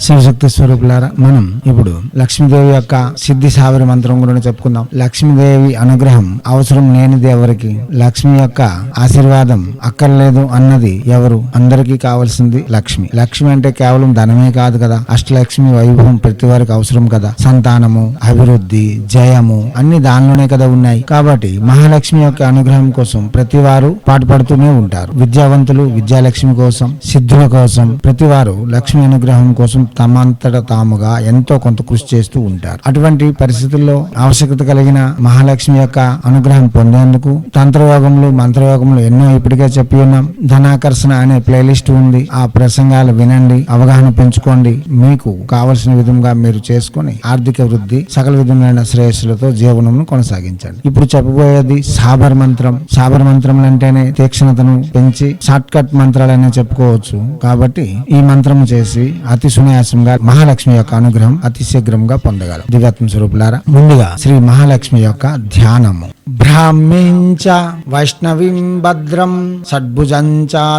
శివశక్తి స్వరూపులారా మనం ఇప్పుడు లక్ష్మీదేవి యొక్క సిద్ధి సావరి మంత్రం గురించి చెప్పుకుందాం. లక్ష్మీదేవి అనుగ్రహం అవసరం లేనిది ఎవరికి లక్ష్మి యొక్క ఆశీర్వాదం అక్కర్లేదు అన్నది ఎవరు? అందరికీ కావాల్సింది లక్ష్మి. లక్ష్మి అంటే కేవలం ధనమే కాదు కదా. అష్టలక్ష్మి వైభవం ప్రతి వారికి అవసరం కదా. సంతానము అభివృద్ధి జయము అన్ని దానిలోనే కదా ఉన్నాయి. కాబట్టి మహాలక్ష్మి యొక్క అనుగ్రహం కోసం ప్రతి వారు పాటుపడుతూనే ఉంటారు. విద్యావంతులు విద్యాలక్ష్మి కోసం సిద్ధుల కోసం ప్రతి వారు లక్ష్మి అనుగ్రహం కోసం తమంతట తాముగా ఎంతో కొంత కృషి చేస్తూ ఉంటారు. అటువంటి పరిస్థితుల్లో ఆవశ్యకత కలిగిన మహాలక్ష్మి యొక్క అనుగ్రహం పొందేందుకు తంత్రయోగములు మంత్రయోగములు ఎన్నో ఇప్పటికే చెప్పి ఉన్నాం. ధనాకర్షణ అనే ప్లేలిస్ట్ ఉంది. ఆ ప్రసంగాలు వినండి అవగాహన పెంచుకోండి. మీకు కావలసిన విధంగా మీరు చేసుకొని ఆర్థిక వృద్ధి సకల విధమైన శ్రేయస్సులతో జీవనమును కొనసాగించండి. ఇప్పుడు చెప్పబోయేది సాబర్ మంత్రం. సాబర్ మంత్రం అంటేనే తీక్షణతను పెంచి షార్ట్ కట్ మంత్రాలనే చెప్పుకోవచ్చు. కాబట్టి ఈ మంత్రము చేసి అతి సునాయాసంగా మహాలక్ష్మి యొక్క అనుగ్రహం అతి శీఘ్రంగా పొందగలం. దివ్యాత్మ స్వరూపులారా ముందుగా శ్రీ మహాలక్ష్మి యొక్క ధ్యానము. బ్రాహ్మీంచ వైష్ణవీం భద్రం షడ్భుజం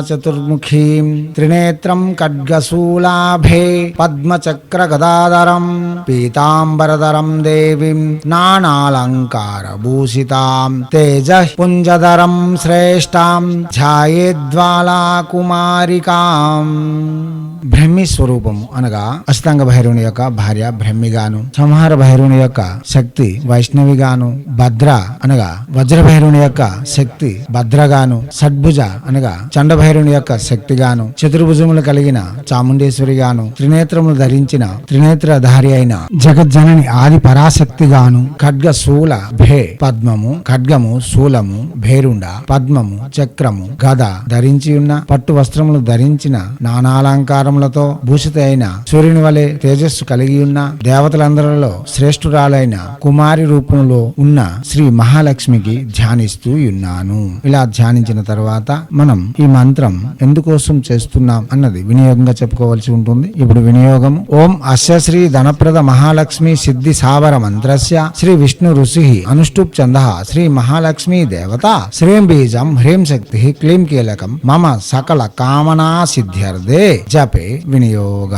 చతుర్ముఖీం త్రినేత్రం ఖడ్గశూలాభే పద్మచక్ర గదాధరం పీతాంబరధరం దేవీం నానాలంకార భూషితాం తేజ పుంజధరం శ్రేష్టాం ఛాయేద్వాలా కుమారికాం బ్రహ్మి స్వరూపము అనగా అష్టాంగ భైరవుని యొక్క భార్య బ్రహ్మిగాను సంహార భైరవుని యొక్క శక్తి వైష్ణవిగాను భద్ర అనగా వజ్ర భైరవుని యొక్క శక్తి భద్రగాను షడ్భుజ అనగా చండ భైరవుని యొక్క శక్తిగాను చతుర్భుజములు కలిగిన చాముండేశ్వరిగాను త్రినేత్రములు ధరించిన త్రినేత్రధారి అయిన జగజ్జనని ఆది పరాశక్తిగాను ఖడ్గ శూల భే పద్మము ఖడ్గము శూలము భేరుండ పద్మము చక్రము గద ధరించి ఉన్న పట్టు వస్త్రములు ధరించిన నానాలంకారములతో భూషిత అయిన సూర్యుని వలె తేజస్సు కలిగి ఉన్న దేవతలందరిలో శ్రేష్ఠురాలైన కుమారి రూపంలో ఉన్న శ్రీ మహాలక్ష్మికి ధ్యానిస్తూ ఉన్నాను. ఇలా ధ్యానించిన తర్వాత మనం ఈ మంత్రం ఎందుకోసం చేస్తున్నాం అన్నది వినియోగంగా చెప్పుకోవాల్సి ఉంటుంది. ఇప్పుడు వినియోగం. ఓం అస్య శ్రీ ధనప్రద మహాలక్ష్మి సిద్ధి సావర మంత్రస్య శ్రీ విష్ణు ఋషి అనుష్ఠుప్ చంద శ్రీ మహాలక్ష్మి దేవత శ్రీం బీజం హ్రీం శక్తి క్లీం కీలకం మమ సకల కామనా సిద్ధ్యర్థే జపే. వినియోగ.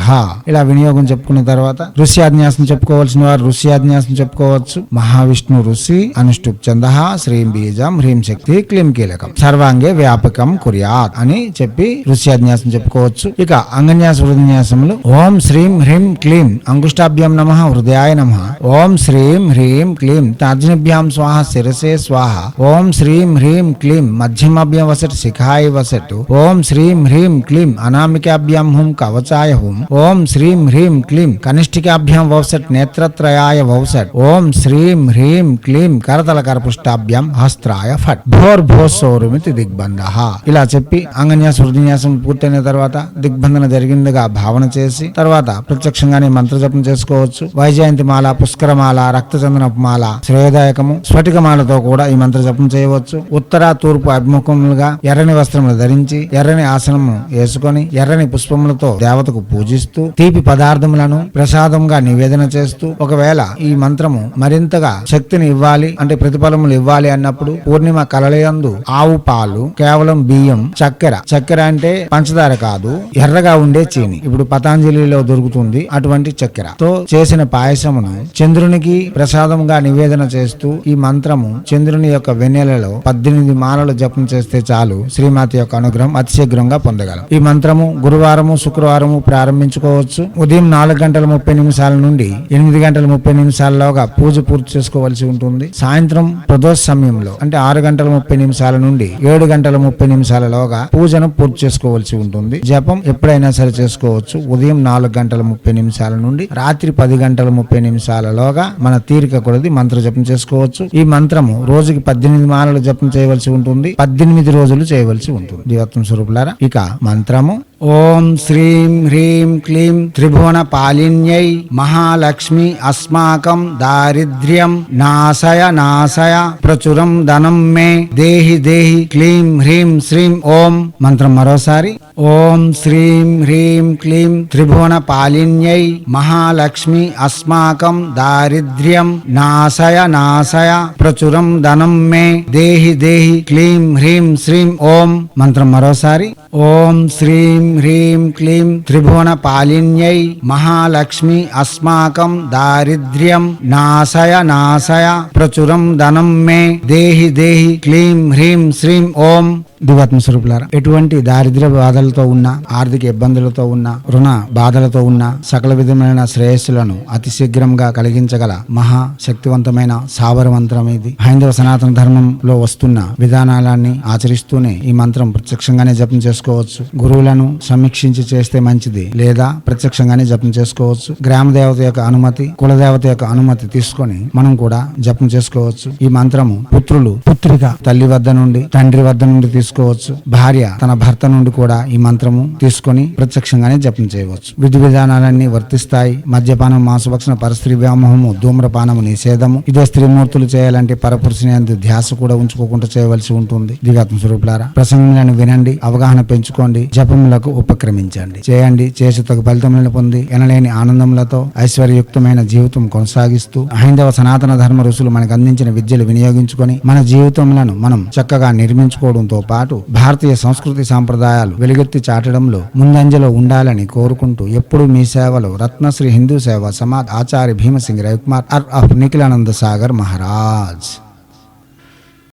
ఇలా వినియోగం చెప్పుకున్న తర్వాత ఋష్యాజ్ఞాసం చెప్పుకోవాల్సిన వారు ఋష్యాజ్ఞాసం చెప్పుకోవచ్చు. మహావిష్ణు ఋషి అనుష్టుప్ చంద శ్రీం బీజం హ్రీం శక్తి క్లీం కీలకం. సర్వాంగే వ్యాపకం కుర్యాత్ అని చెప్పి ఋష్యాజ్ఞాసం చెప్పుకోవచ్చు. ఇక అంగన్యాస హృదయన్యాసములు ఓం శ్రీం హ్రీం క్లీం అంకుష్టాభ్యం నమ హృదయాయ నమ. ఓం శ్రీం హ్రీం క్లీం తర్జనభ్యాం స్వాహ శిరసే స్వాహ. ఓం శ్రీం హ్రీం క్లీం మధ్యమభ్యం వసట్ శిఖాయ వసట్ ఓం శ్రీం హ్రీం క్లీం అనామికాభ్యాం హుం కవచాయ హుం. ఓం శ్రీం హ్రీం క్లీం. కనిష్ఠికాభ్యాం వౌసట్ నేత్రత్రయాయ వౌసట్. ఓం శ్రీం హ్రీం క్లీం. కరతల కరపుష్టాభ్యాం హస్త్రాయ ఫట్. భోర్ భోసోరుమితి దిగ్బంధ. ఇలా చెప్పి అంగన్యాస హృదన్యాసం పూర్తయిన తర్వాత దిగ్బంధన జరిగిందిగా భావన చేసి తర్వాత ప్రత్యక్షంగానే మంత్రజపం చేసుకోవచ్చు. వైజయంతి మాల పుష్కరమాల రక్తచందనపుమాల శ్రేయదాయకము స్ఫటికమాలతో కూడా ఈ మంత్ర జపం చేయవచ్చు. ఉత్తర తూర్పు అభిముఖములుగా ఎర్రని వస్త్రములు ధరించి ఎర్రని ఆసనము వేసుకొని ఎర్రని పుష్పములతో దేవతకు పూజిస్తూ తీపి పదార్థములను ప్రసాదంగా నివేదన చేస్తూ ఒకవేళ ఈ మంత్రము మరింతగా శక్తిని ఇవ్వాలి అంటే ప్రతిఫలములు ఇవ్వాలి అన్నప్పుడు పూర్ణిమ కలలయందు ఆవు పాలు కేవలం బియ్యం చక్కెర. చక్కెర అంటే పంచదార కాదు ఎర్రగా ఉండే చీని. ఇప్పుడు పతాంజలిలో దొరుకుతుంది అటువంటి చక్కెర. తో చేసిన పాయసమును చంద్రునికి ప్రసాదంగా నివేదన చేస్తూ ఈ మంత్రము చంద్రుని యొక్క వెన్నెలలో పద్దెనిమిది మాలలు జపం చేస్తే చాలు శ్రీమాత యొక్క అనుగ్రహం అతిశీఘ్రంగా పొందగలం. ఈ మంత్రము గురువారము శుక్రవారం ప్రారంభించుకోవచ్చు. ఉదయం నాలుగు గంటల ముప్పై నిమిషాల నుండి ఎనిమిది గంటల ముప్పై నిమిషాలలోగా పూజ పూర్తి చేసుకోవాల్సి ఉంటుంది. సాయంత్రం ప్రదోష సమయంలో అంటే ఆరు గంటల ముప్పై నిమిషాల నుండి ఏడు గంటల ముప్పై నిమిషాలలోగా పూజను పూర్తి చేసుకోవాల్సి ఉంటుంది. జపం ఎప్పుడైనా సరే చేసుకోవచ్చు. ఉదయం నాలుగు గంటల ముప్పై నిమిషాల నుండి రాత్రి పది గంటల ముప్పై నిమిషాలలోగా మన తీరిక కొలది మంత్ర జపం చేసుకోవచ్చు. ఈ మంత్రము రోజుకి పద్దెనిమిది మాలలు జపం చేయవలసి ఉంటుంది. పద్దెనిమిది రోజులు చేయవలసి ఉంటుంది. దివత్వం స్వరూపులారా ఇక మంత్రము ఓం శ్రీం హ్రీం క్లీం త్రిభువన పాలిన్యై మహాలక్ష్మి అస్మాకం దారిద్ర్యం నాశయ నాశయ ప్రచురం ధనం మే దేహి దేహి క్లీం హ్రీం శ్రీం ఓం మంత్రం మరోసారి. ఓం శ్రీం హ్రీం క్లీం త్రిభువన పాలిన్యై మహాలక్ష్మి అస్మాకం దారిద్ర్యం నాశయ నాశయ ప్రచురం ధనం మే దేహి దేహి క్లీం హ్రీం శ్రీం ఓం మంత్రం మరోసారి. ఓం శ్రీం హ్రీం క్లీం త్రిభువన పాలిన్యై మహాలక్ష్మి అస్మాకం దారిద్ర్యం నాశయ నాశయ ప్రచురం ధనం మే దేహి దేహి క్లీం హ్రీం శ్రీం ఓం దివాత్మ స్వరూపులారా ఎటువంటి దారిద్ర్య బాధలతో ఉన్న ఆర్థిక ఇబ్బందులతో ఉన్న రుణ బాధలతో ఉన్న సకల విధమైన శ్రేయస్సులను అతి శీఘ్రంగా కలిగించగల మహా శక్తివంతమైన సాబరమంత్రం ఇది హైందవ సనాతన ధర్మంలో వస్తున్న విధానాలన్నీ ఆచరిస్తూనే ఈ మంత్రం ప్రత్యక్షంగానే జపం చేసుకోవచ్చు. గురువులను సమీక్షించి చేస్తే మంచిది. లేదా ప్రత్యక్షంగానే జపం చేసుకోవచ్చు. గ్రామ దేవత యొక్క అనుమతి కులదేవత యొక్క అనుమతి తీసుకొని మనం కూడా జపం చేసుకోవచ్చు. ఈ మంత్రము పుత్రులు పుత్రిక తల్లి వద్ద నుండి తండ్రి వద్ద నుండి తీసుకోవచ్చు. భార్య తన భర్త నుండి కూడా ఈ మంత్రము తీసుకొని ప్రత్యక్షంగానే జపం చేయవచ్చు. విధి విధానాలన్నీ వర్తిస్తాయి. మద్యపానం మాంసభక్షణ పరస్త్రీ వ్యామోహము ధూమ్రపానము నిషేధము. ఇదే స్త్రీమూర్తులు చేయాలంటే పరపురుషుని అందు ధ్యాస కూడా ఉంచుకోకుండా చేయవలసి ఉంటుంది. దివ్యాత్మ స్వరూపులారా ప్రసంగాలను వినండి అవగాహన పెంచుకోండి. జపములకు ఉపక్రమించండి. చేయండి. చేసి తగు ఫలితములను పొంది ఎనలేని ఆనందములతో ఐశ్వర్యయుక్తమైన జీవితం కొనసాగిస్తూ హైందవ సనాతన ధర్మ ఋషులు మనకు అందించిన విద్యలు వినియోగించుకొని మన జీవితములను మనం చక్కగా నిర్మించుకోవడంతో పాటు భారతీయ సంస్కృతి సాంప్రదాయాలు వెలుగెత్తి చాటడంలో ముందంజలో ఉండాలని కోరుకుంటూ ఎప్పుడు మీ సేవలో రత్నశ్రీ హిందూ సేవ సమాజ్ ఆచార్య భీమసింగ్ రవికుమార్ అర్ ఆఫ్ నిఖిలానంద సాగర్ మహారాజ్.